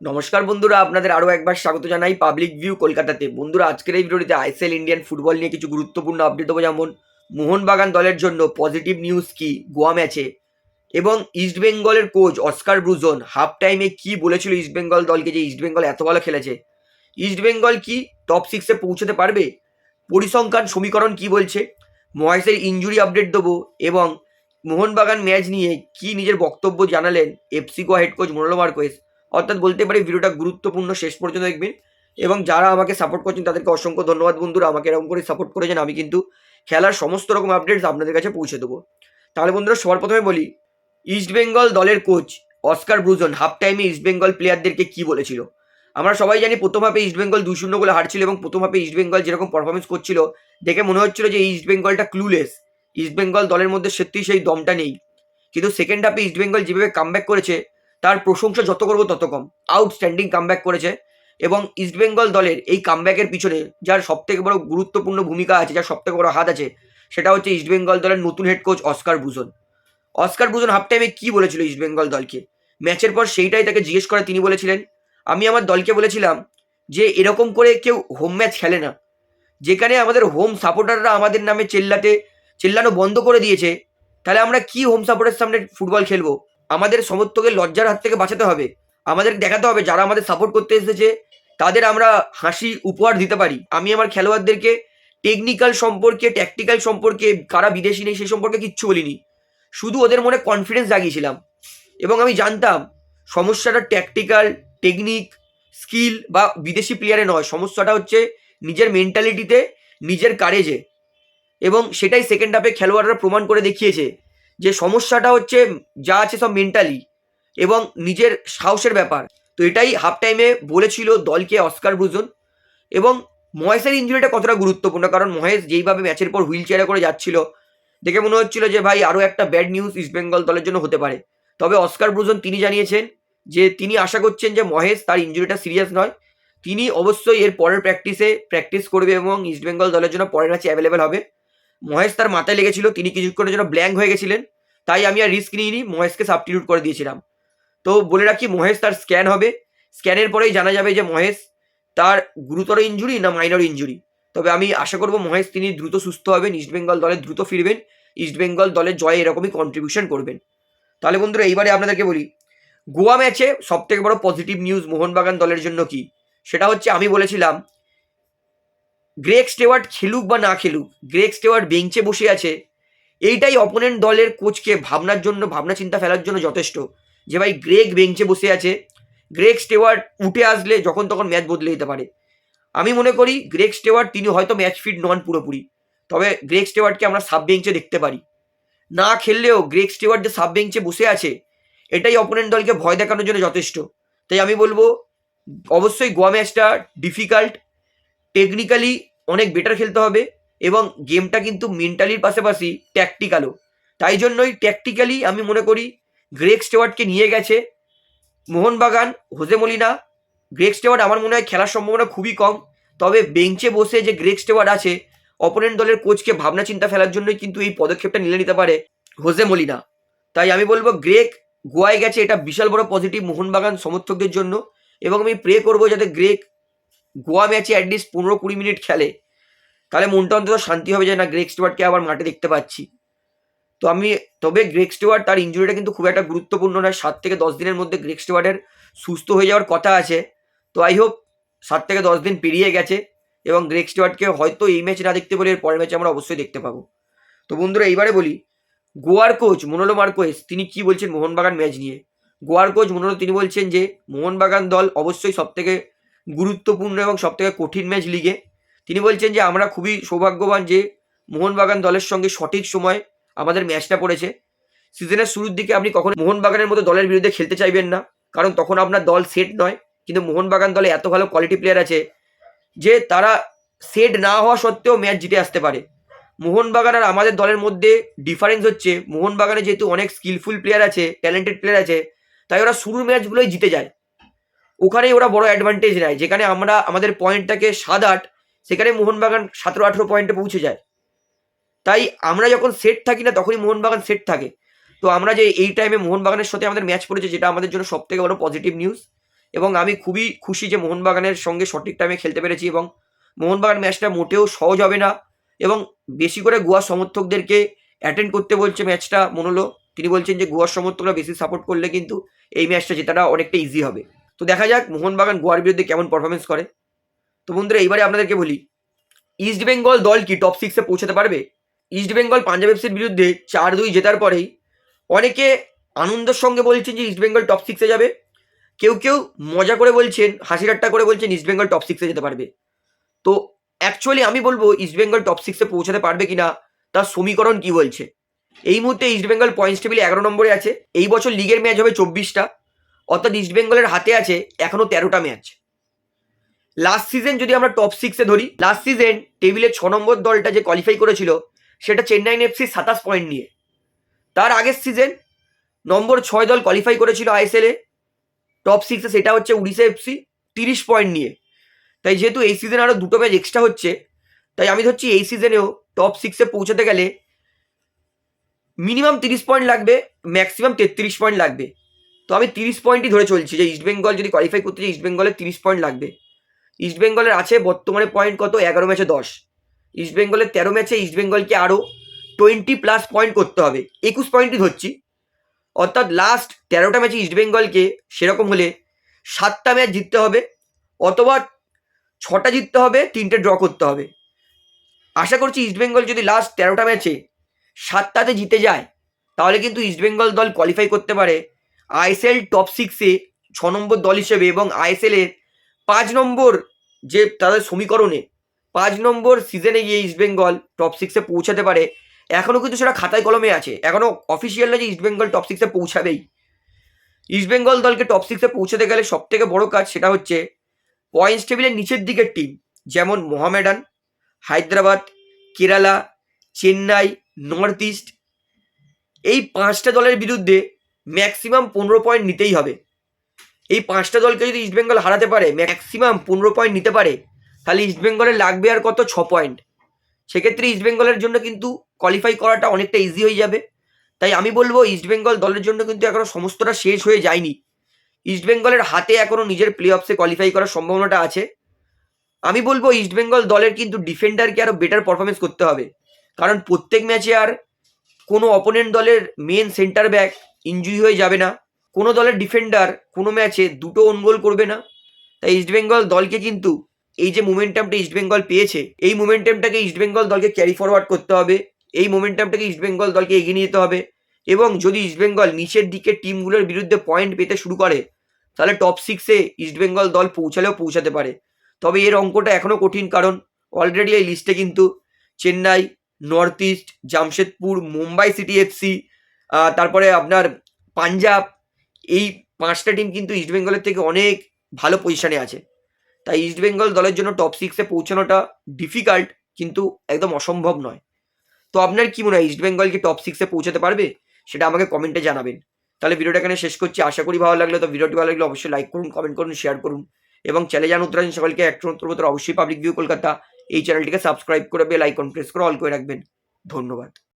নমস্কার বন্ধুরা, আপনাদের আরও একবার স্বাগত জানাই পাবলিক ভিউ কলকাতাতে। বন্ধুরা, আজকের এই ভিডিওটিতে আইসিএল ইন্ডিয়ান ফুটবল নিয়ে কিছু গুরুত্বপূর্ণ আপডেট দেবো। যেমন, মোহনবাগান দলের জন্য পজিটিভ নিউজ কি, গোয়া ম্যাচে এবং ইস্টবেঙ্গলের কোচ অস্কার ব্রুজন হাফ টাইমে কি বলেছিল ইস্টবেঙ্গল দলকে যে ইস্টবেঙ্গল এত ভালো খেলেছে? ইস্টবেঙ্গল কি টপ সিক্সে পৌঁছতে পারবে? পরিসংখ্যান সমীকরণ কি বলছে? মহেশের ইঞ্জুরি আপডেট দেবো। এবং মোহনবাগান ম্যাচ নিয়ে কি নিজের বক্তব্য জানালেন FC Goa head coach Manolo Marquez অর্থাৎ বলতে পারি ভিডিওটা গুরুত্বপূর্ণ শেষ পর্যন্ত দেখবেন। এবং যারা আমাকে সাপোর্ট করছেন, তাদেরকে অসংখ্য ধন্যবাদ বন্ধুরা। আমাকে এরকম করে সাপোর্ট করেছেন, আমি কিন্তু খেলার সমস্ত রকম আপডেটস আপনাদের কাছে পৌঁছে দেবো। তাহলে বন্ধুরা, সবার প্রথমে বলি ইস্টবেঙ্গল দলের কোচ অস্কার ব্রুজন হাফ টাইমে ইস্টবেঙ্গল প্লেয়ারদেরকে কি বলেছিল? আমরা সবাই জানি প্রথম হাফে ইস্টবেঙ্গল দুই শূন্য গোলে হারছিল এবং প্রথম হাফে ইস্টবেঙ্গল যেরকম পারফরমেন্স করছিল, দেখে মনে হচ্ছিল যে ইস্টবেঙ্গলটা ক্লুলেস ইস্টবেঙ্গল দলের মধ্যে সত্যিই সেই দমটা নেই। কিন্তু সেকেন্ড হাফে ইস্টবেঙ্গল যেভাবে কামব্যাক করেছে তার প্রশংসা যত করব তত কম। আউটস্ট্যান্ডিং কামব্যাক করেছে এবং ইস্টবেঙ্গল দলের এই কামব্যাকের পিছনে যার সবথেকে বড় গুরুত্বপূর্ণ ভূমিকা আছে, যার সবথেকে বড় হাত আছে, সেটা হচ্ছে ইস্টবেঙ্গল দলের নতুন head coach Oscar Bruzon Oscar Bruzon half টাইমে কী বলেছিল ইস্টবেঙ্গল দলকে? ম্যাচের পর সেইটাই তাকে জিজ্ঞেস করে তিনি বলেছিলেন, আমি আমার দলকে বলেছিলাম যে এরকম করে কেউ হোম ম্যাচ খেলে না। যেখানে আমাদের হোম সাপোর্টাররা আমাদের নামে চেল্লাতে, চেল্লানো বন্ধ করে দিয়েছে, তাহলে আমরা কি হোম সাপোর্টের সামনে ফুটবল খেলব? আমাদের সমর্থকের লজ্জার হাত থেকে বাঁচাতে হবে। আমাদের দেখাতে হবে, যারা আমাদের সাপোর্ট করতে এসেছে, তাদের আমরা হাসি, উপহার দিতে পারি। আমি আমার খেলোয়াড়দেরকে টেকনিক্যাল সম্পর্কে ট্যাকটিক্যাল সম্পর্কে, কারা বিদেশি নেই সেই সম্পর্কে কিচ্ছু বলিনি। শুধু ওদের মনে কনফিডেন্স জাগিয়েছিলাম। এবং আমি জানতাম, সমস্যাটা ট্যাকটিক্যাল টেকনিক স্কিল বা বিদেশি প্লেয়ারে নয়। সমস্যাটা হচ্ছে নিজের মেন্টালিটিতে নিজের কারেজে এবং সেটাই সেকেন্ড হাফে খেলোয়াড়রা প্রমাণ করে দেখিয়েছে। যে সমস্যাটা হচ্ছে যা আছে সব মেন্টালি এবং নিজের সাহসের ব্যাপার। তো এটাই হাফ টাইমে বলেছিল দলকে অস্কার ব্রুজন এবং মহেশের ইঞ্জুরিটা কতটা গুরুত্বপূর্ণ? কারণ মহেশ যেইভাবে ম্যাচের পর হুইল চেয়ারে করে যাচ্ছিল, দেখে মনে হচ্ছিল যে ভাই আরও একটা ব্যাড নিউজ ইস্টবেঙ্গল দলের জন্য হতে পারে। তবে অস্কার ব্রুজন তিনি জানিয়েছেন যে তিনি আশা করছেন যে মহেশ তার ইঞ্জুরিটা সিরিয়াস নয়। তিনি অবশ্যই এর পরের প্র্যাকটিসে প্র্যাকটিস করবে এবং ইস্টবেঙ্গল দলের জন্য পরের ম্যাচে অ্যাভেলেবেল হবে। মহেশ তার মাথায় লেগেছিল, তিনি কিছুক্ষণের জন্য ব্ল্যাঙ্ক হয়ে গেছিলেন, তাই আমি আর রিস্ক নিইনি, মহেশকে সাবস্টিটিউট করে দিয়েছিলাম। তো বলে রাখি, মহেশ তার স্ক্যান হবে। স্ক্যানের পরেই জানা যাবে যে মহেশ তার গুরুতর ইঞ্জুরি না মাইনর ইঞ্জুরি তবে আমি আশা করব, মহেশ তিনি দ্রুত সুস্থ হবেন ইস্টবেঙ্গল দলে দ্রুত ফিরবেন ইস্টবেঙ্গল দলের জয়ে এরকমই কন্ট্রিবিউশন করবেন। তাহলে বন্ধুরা, এইবারে আপনাদেরকে বলি, গোয়া ম্যাচে সবথেকে বড় পজিটিভ নিউজ মোহনবাগান দলের জন্য কি? সেটা হচ্ছে, আমি বলেছিলাম গ্রেক স্টেওয়ার্ট খেলুক বা না খেলুক গ্রেক স্টেওয়ার্ট বেঞ্চে বসে আছে, এইটাই অপোনেন্ট দলের কোচকে ভাবনার জন্য, ভাবনা চিন্তা ফেলার জন্য যথেষ্ট। যে ভাই গ্রেক বেঞ্চে বসে আছে গ্রেক স্টেওয়ার্ট উঠে আসলে যখন তখন ম্যাচ বদলে যেতে পারে। আমি মনে করি গ্রেক স্টেওয়ার্ট তিনি হয়তো ম্যাচ ফিট নন পুরোপুরি, তবে গ্রেক স্টেওয়ার্টকে আমরা সাব বেঞ্চে দেখতে পারি। না খেললেও গ্রেক স্টেওয়ার্ট যে সাব বেঞ্চে বসে আছে, এটাই অপোনেন্ট দলকে ভয় দেখানোর জন্য যথেষ্ট। তাই আমি বলব, অবশ্যই গোয়া ম্যাচটা ডিফিকাল্ট টেকনিক্যালি অনেক বেটার খেলতে হবে এবং গেমটা কিন্তু মেন্টালির পাশাপাশি ট্যাকটিক্যালও তাই জন্যই ট্যাকটিক্যালি আমি মনে করি গ্রেক স্টেওয়ার্টকে নিয়ে গেছে Mohun Bagan Jose Molina. Greg Stewart আমার মনে হয় খেলার সম্ভাবনা খুবই কম, তবে বেঞ্চে বসে যে গ্রেক স্টেওয়ার্ট আছে অপোনেন্ট দলের কোচকে ভাবনা চিন্তা ফেলার জন্যই কিন্তু এই পদক্ষেপটা নিলে নিতে পারে হোজে মলিনা। তাই আমি বলব গ্রেক গোয়ায় গেছে এটা বিশাল বড় পজিটিভ মোহনবাগান সমর্থকদের জন্য এবং আমি প্রে করব যাতে গ্রেক গোয়া ম্যাচে অ্যাটলিস্ট পনেরো কুড়ি মিনিট খেলে, তাহলে মনটা অন্তত শান্তি হবে যে না গ্রেক স্টুয়ার্টকে আবার মাঠে দেখতে পাচ্ছি। তো আমি, তবে গ্রেক স্টুয়ার্ট তার ইঞ্জুরিটা কিন্তু খুব একটা গুরুত্বপূর্ণ নয়। সাত থেকে দশ দিনের মধ্যে গ্রেক স্টুয়ার্টের সুস্থ হয়ে যাওয়ার কথা আছে। তো আই হোপ সাত থেকে দশ দিন পেরিয়ে গেছে এবং গ্রেক স্টুয়ার্টকে হয়তো এই ম্যাচ না দেখতে পেলে এর পরের ম্যাচে আমরা অবশ্যই দেখতে পাবো। তো বন্ধুরা, এইবারে বলি, গোয়ার কোচ মনোলো মার্কোয়েস, তিনি কি বলছেন মোহনবাগান ম্যাচ নিয়ে? গোয়ার কোচ মনোলো, তিনি বলছেন যে, মোহনবাগান দল অবশ্যই সবথেকে গুরুত্বপূর্ণ এবং সবথেকে কঠিন ম্যাচ লিগে তিনি বলছেন যে, আমরা খুবই সৌভাগ্যবান যে, মোহনবাগান দলের সঙ্গে সঠিক সময় আমাদের ম্যাচটা পড়েছে। সিজনের শুরুর দিকে আপনি কখনো মোহনবাগানের মতো দলের বিরুদ্ধে খেলতে চাইবেন না, কারণ তখন আপনার দল সেট নয়, কিন্তু মোহনবাগান দলে এত ভালো কোয়ালিটি প্লেয়ার আছে যে, তারা সেট না হওয়া সত্ত্বেও ম্যাচ জিতে আসতে পারে। মোহনবাগান আর আমাদের দলের মধ্যে ডিফারেন্স হচ্ছে, মোহনবাগানে যেহেতু অনেক স্কিলফুল প্লেয়ার আছে ট্যালেন্টেড প্লেয়ার আছে, তাই ওরা শুরুর ম্যাচগুলোই জিতে যায়। ওখানেই ওরা বড় অ্যাডভান্টেজ নেয়। যেখানে আমরা, আমাদের পয়েন্টটাকে সাত আট, সেখানে মোহনবাগান সতেরো আঠেরো পয়েন্টে পৌঁছে যায়। তাই আমরা যখন সেট থাকি না, তখনই মোহনবাগান সেট থাকে। তো আমরা যে এই টাইমে মোহনবাগানের সাথে আমাদের ম্যাচ পড়েছে, যেটা আমাদের জন্য সব থেকে বড় পজিটিভ নিউজ এবং আমি খুবই খুশি যে মোহনবাগানের সঙ্গে সঠিক টাইমে খেলতে পেরেছি এবং মোহনবাগান ম্যাচটা মোটেও সহজ হবে না। এবং বেশি করে গোয়া সমর্থকদেরকে অ্যাটেন্ড করতে বলছে ম্যাচটা মনোলো। তিনি বলছেন যে গোয়ার সমর্থকরা বেশি সাপোর্ট করলে কিন্তু এই ম্যাচটা জেতাটা অনেকটা ইজি হবে। তো দেখা যাক মোহনবাগান গোয়ার বিরুদ্ধে কেমন পারফরমেন্স করে। তো বন্ধুরা, এইবারে আপনাদেরকে বলি ইস্ট বেঙ্গল দল কি টপ সিক্সে পৌঁছাতে পারবে? ইস্ট বেঙ্গল পাঞ্জাব এফসির বিরুদ্ধে চার দুই জেতার পরেই অনেকে আনন্দের সঙ্গে বলছেন যে ইস্ট বেঙ্গল টপ সিক্সে যাবে। কেউ কেউ মজা করে বলছেন, হাসি করে বলছেন ইস্ট বেঙ্গল টপ সিক্সে যেতে পারবে। তো অ্যাকচুয়ালি আমি বলব ইস্ট বেঙ্গল টপ সিক্সে পৌঁছাতে পারবে কিনা, তার সমীকরণ কি বলছে? এই মুহূর্তে ইস্ট বেঙ্গল পয়েন্টস টেবিলে এগারো নম্বরে আছে। এই বছর লিগের ম্যাচ হবে চব্বিশটা। অর্থাৎ ইস্ট বেঙ্গলের হাতে আছে এখনও তেরোটা ম্যাচ লাস্ট সিজন যদি আমরা টপ সিক্সে ধরি লাস্ট সিজন টেবিলে ছ নম্বর দলটা যে কোয়ালিফাই করেছিল, সেটা চেন্নাইন এফসি সাতাশ পয়েন্ট নিয়ে। তার আগের সিজন নম্বর ছয় দল কোয়ালিফাই করেছিল আইএসএলে টপ সিক্সে সেটা হচ্ছে উড়িষ্যা এফসি তিরিশ পয়েন্ট নিয়ে। তাই যেহেতু এই সিজনে আরও দুটো ম্যাচ এক্সট্রা হচ্ছে, তাই আমি ধরছি এই সিজনেও টপ সিক্সে পৌঁছাতে গেলে মিনিমাম তিরিশ পয়েন্ট লাগবে ম্যাক্সিমাম তেত্রিশ পয়েন্ট লাগবে। তো আমি তিরিশ পয়েন্টই ধরে চলছি যে ইস্ট বেঙ্গল যদি কোয়ালিফাই করতে চাই ইস্ট বেঙ্গলের তিরিশ পয়েন্ট লাগবে। ইস্ট বেঙ্গলের আছে বর্তমানে পয়েন্ট কত? এগারো ম্যাচে দশ। ইস্ট বেঙ্গলের তেরো ম্যাচে ইস্ট বেঙ্গলকে আরও টোয়েন্টি প্লাস পয়েন্ট করতে হবে। একুশ পয়েন্টই ধরছি। অর্থাৎ লাস্ট তেরোটা ম্যাচে ইস্ট বেঙ্গলকে সেরকম হলে সাতটা ম্যাচ জিততে হবে, অথবা ছটা জিততে হবে, তিনটে ড্র করতে হবে। আশা করছি ইস্টবেঙ্গল যদি লাস্ট তেরোটা ম্যাচে সাতটাতে জিতে যায়, তাহলে কিন্তু ইস্টবেঙ্গল দল কোয়ালিফাই করতে পারে। আইএসএল টপ সিক্সে ছ নম্বর দল হিসেবে এবং আইএসএলের পাঁচ নম্বর যে তাদের সমীকরণে পাঁচ নম্বর সিজনে গিয়ে ইস্টবেঙ্গল টপ সিক্সে পৌঁছাতে পারে এখনও কিন্তু সেটা খাতায় কলমে আছে এখনও অফিসিয়াল না যে ইস্টবেঙ্গল টপ সিক্সে পৌঁছাবেই। ইস্টবেঙ্গল দলকে টপ সিক্সে পৌঁছাতে গেলে সব থেকে বড় কাজ সেটা হচ্ছে পয়েন্টস টেবিলের নিচের দিকের টিম যেমন মোহামেডান, হায়দ্রাবাদ, কেরালা, চেন্নাই নর্থ ইস্ট এই পাঁচটা দলের বিরুদ্ধে ম্যাক্সিমাম পনেরো পয়েন্ট নিতেই হবে। এই পাঁচটা দলকে যদি ইস্টবেঙ্গল হারাতে পারে ম্যাক্সিমাম পনেরো পয়েন্ট নিতে পারে, তাহলে ইস্টবেঙ্গলের লাগবে আর কত? ছ পয়েন্ট সেক্ষেত্রে ইস্টবেঙ্গলের জন্য কিন্তু কোয়ালিফাই করাটা অনেকটা ইজি হয়ে যাবে। তাই আমি বলব ইস্টবেঙ্গল দলের জন্য কিন্তু এখনও সমস্তটা শেষ হয়ে যায়নি। ইস্টবেঙ্গলের হাতে এখনও নিজের প্লে অফসে কোয়ালিফাই করার সম্ভাবনাটা আছে। আমি বলব ইস্টবেঙ্গল দলের কিন্তু ডিফেন্ডারকে আরও বেটার পারফরমেন্স করতে হবে। কারণ প্রত্যেক ম্যাচে আর কোনো অপোনেন্ট দলের মেন সেন্টার ব্যাক ইনজুরি হয়ে যাবে না। কোনো দলের ডিফেন্ডার কোনো ম্যাচে দুটো ওন গোল করবে না। তাই ইস্টবেঙ্গল দলকে কিন্তু এই যে মোমেন্টামটা ইস্টবেঙ্গল পেয়েছে, এই মোমেন্টামটাকে ইস্টবেঙ্গল দলকে ক্যারি ফরওয়ার্ড করতে হবে। এই মোমেন্টামটাকে ইস্টবেঙ্গল দলকে এগিয়ে নিয়ে যেতে হবে। এবং যদি ইস্টবেঙ্গল নিচের দিকে টিমগুলোর বিরুদ্ধে পয়েন্ট পেতে শুরু করে, তাহলে টপ সিক্সে ইস্টবেঙ্গল দল পৌঁছালেও পৌঁছাতে পারে। তবে এর অঙ্কটা এখনও কঠিন কারণ অলরেডি এই লিস্টে কিন্তু Chennai north east Jamshedpur Mumbai city FC তারপরে আপনার পাঞ্জাব, এই পাঁচটা টিম কিন্তু ইস্টবেঙ্গলের থেকে অনেক ভালো পজিশনে আছে। তাই ইস্টবেঙ্গল দলের জন্য টপ সিক্সে পৌঁছানোটা ডিফিকাল্ট কিন্তু একদম অসম্ভব নয়। তো আপনার কি মনে হয় ইস্টবেঙ্গল কি টপ সিক্সে পৌঁছাতে পারবে? সেটা আমাকে কমেন্টে জানাবেন। তাহলে ভিডিওটা এখানে শেষ করছি। আশা করি ভালো লাগল। তো ভিডিওটি ভালো লাগলে অবশ্যই লাইক করুন কমেন্ট করুন শেয়ার করুন। এবং চ্যানেল জান উত্তরাঞ্চল সকলকে একটা অবশ্যই পাবলিক ভিউ কলকাতা, এই চ্যানেলটিকে সাবস্ক্রাইব করে বেল আইকন প্রেস করে অল করে রাখবেন। ধন্যবাদ।